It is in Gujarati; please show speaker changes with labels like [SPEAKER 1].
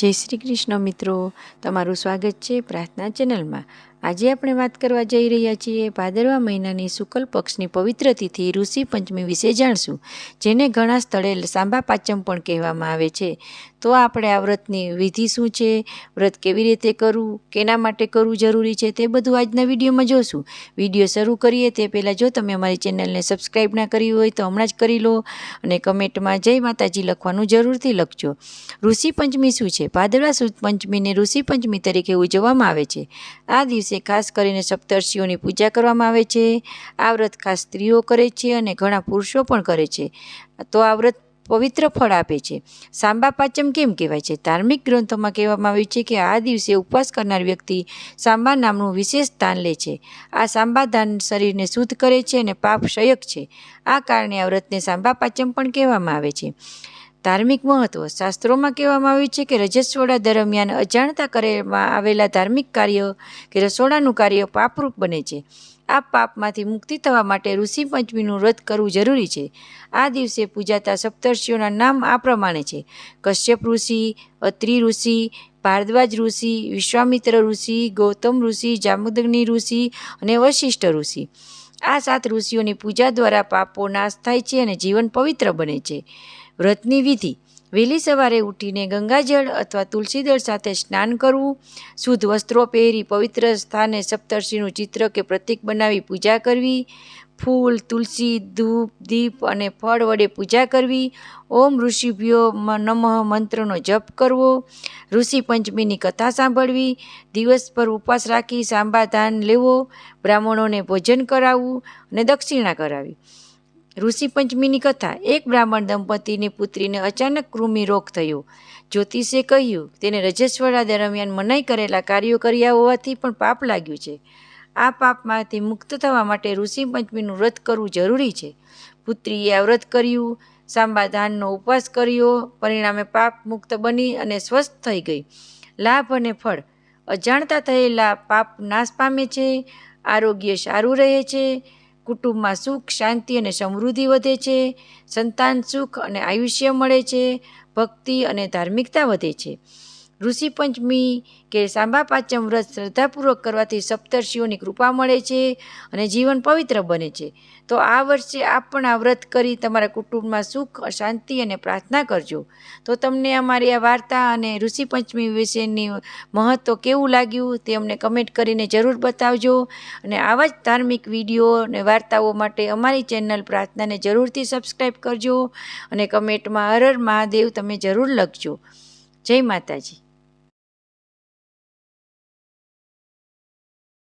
[SPEAKER 1] જય શ્રી કૃષ્ણ મિત્રો. તમારું સ્વાગત છે પ્રાર્થના ચેનલમાં. આજે આપણે વાત કરવા જઈ રહ્યા છીએ ભાદરવા મહિનાની શુક્લ પક્ષની પવિત્ર તિથિ ઋષિ પંચમી વિશે જાણશું, જેને ઘણા સ્થળે સાંબા પાચમ પણ કહેવામાં આવે છે. તો આપણે આ વ્રતની વિધિ શું છે, વ્રત કેવી રીતે કરવું, કેના માટે કરવું જરૂરી છે તે બધું આજના વિડીયોમાં જોશું. વીડિયો શરૂ કરીએ તે પહેલાં જો તમે અમારી ચેનલને સબસ્ક્રાઈબ ના કરી હોય તો હમણાં જ કરી લો અને કમેન્ટમાં જય માતાજી લખવાનું જરૂરથી લખજો. ઋષિ પંચમી શું છે? ભાદરવા સુદ પંચમીને ઋષિ પંચમી તરીકે ઉજવવામાં આવે છે. આ દિવસે ખાસ કરીને સપ્તર્ષિઓની પૂજા કરવામાં આવે છે. આ વ્રત ખાસ સ્ત્રીઓ કરે છે અને ઘણા પુરુષો પણ કરે છે. તો આ વ્રત પવિત્ર ફળ આપે છે. સાંબા પાચમ કેમ કહેવાય છે? ધાર્મિક ગ્રંથોમાં કહેવામાં આવ્યું છે કે આ દિવસે ઉપવાસ કરનાર વ્યક્તિ સાંબા નામનું વિશેષ દાન લે છે. આ સાંબા દાન શરીરને શુદ્ધ કરે છે અને પાપ ક્ષયક છે. આ કારણે આ વ્રતને સાંબા પાચમ પણ કહેવામાં આવે છે. ધાર્મિક મહત્વ. શાસ્ત્રોમાં કહેવામાં આવ્યું છે કે રજસ્વડા દરમિયાન અજાણતા કરેમાં આવેલા ધાર્મિક કાર્ય કે રસોડાનું કાર્ય પાપરૂપ બને છે. આ પાપમાંથી મુક્તિ થવા માટે ઋષિ પંચમીનું વ્રત કરવું જરૂરી છે. આ દિવસે પૂજાતા સપ્તર્ષિઓના નામ આ પ્રમાણે છે. કશ્યપ ઋષિ, અત્રિ ઋષિ, ભારદ્વાજ ઋષિ, વિશ્વામિત્ર ઋષિ, ગૌતમ ઋષિ, જામુદગ્નિ ઋષિ અને વશિષ્ઠ ઋષિ. આ સાત ઋષિઓની પૂજા દ્વારા પાપો નાશ થાય છે અને જીવન પવિત્ર બને છે. વ્રતની વિધિ. વહેલી સવારે ઉઠીને ગંગાજળ અથવા તુલસીદળ સાથે સ્નાન કરવું, શુદ્ધ વસ્ત્રો પહેરી પવિત્ર સ્થાને સપ્તર્ષિનું ચિત્ર કે પ્રતીક બનાવી પૂજા કરવી ફૂલ, તુલસી, ધૂપ, દીપ અને ફળ વડે પૂજા કરવી. ઓમ ઋષિભ્યો નમઃ મંત્રનો જપ કરવો. ઋષિ પંચમીની કથા સાંભળવી. દિવસભર ઉપવાસ રાખી સાંબા દાન લેવો. બ્રાહ્મણોને ભોજન કરાવવું અને દક્ષિણા કરાવી. ઋષિ પંચમીની કથા. એક બ્રાહ્મણ દંપતીની પુત્રીને અચાનક કૃમિ રોગ થયો. જ્યોતિષે કહ્યું, તેને રજસ્વરા દરમિયાન મનાઈ કરેલા કાર્યો કર્યા હોવાથી પણ પાપ લાગ્યું છે. આ પાપમાંથી મુક્ત થવા માટે ઋષિ પંચમીનું વ્રત કરવું જરૂરી છે. પુત્રીએ આ વ્રત કર્યું, સાંબા ધાનનો ઉપવાસ કર્યો, પરિણામે પાપ મુક્ત બની અને સ્વસ્થ થઈ ગઈ. લાભ અને ફળ. અજાણતા થયેલા પાપ નાશ પામે છે, આરોગ્ય સારું રહે છે, કુટુંબમાં સુખ, શાંતિ અને સમૃદ્ધિ વધે છે, સંતાન સુખ અને આયુષ્ય મળે છે, ભક્તિ અને ધાર્મિકતા વધે છે. ઋષિ પંચમી કે સાંબા પાંચમ વ્રત શ્રદ્ધાપૂર્વક કરવાથી સપ્તર્ષિઓની કૃપા મળે છે અને જીવન પવિત્ર બને છે. તો આ વર્ષે આપ પણ આ વ્રત કરી તમારા કુટુંબમાં સુખ, શાંતિ અને પ્રાર્થના કરજો. તો તમને અમારી આ વાર્તા અને ઋષિ પંચમી વિશેની મહત્ત્વ કેવું લાગ્યું તે અમને કમેન્ટ કરીને જરૂર બતાવજો. અને આવા જ ધાર્મિક વીડિયો અને વાર્તાઓ માટે અમારી ચેનલ પ્રાર્થનાને જરૂરથી સબસ્ક્રાઈબ કરજો અને કમેન્ટમાં હર હર મહાદેવ તમે જરૂર લખજો. જય માતાજી.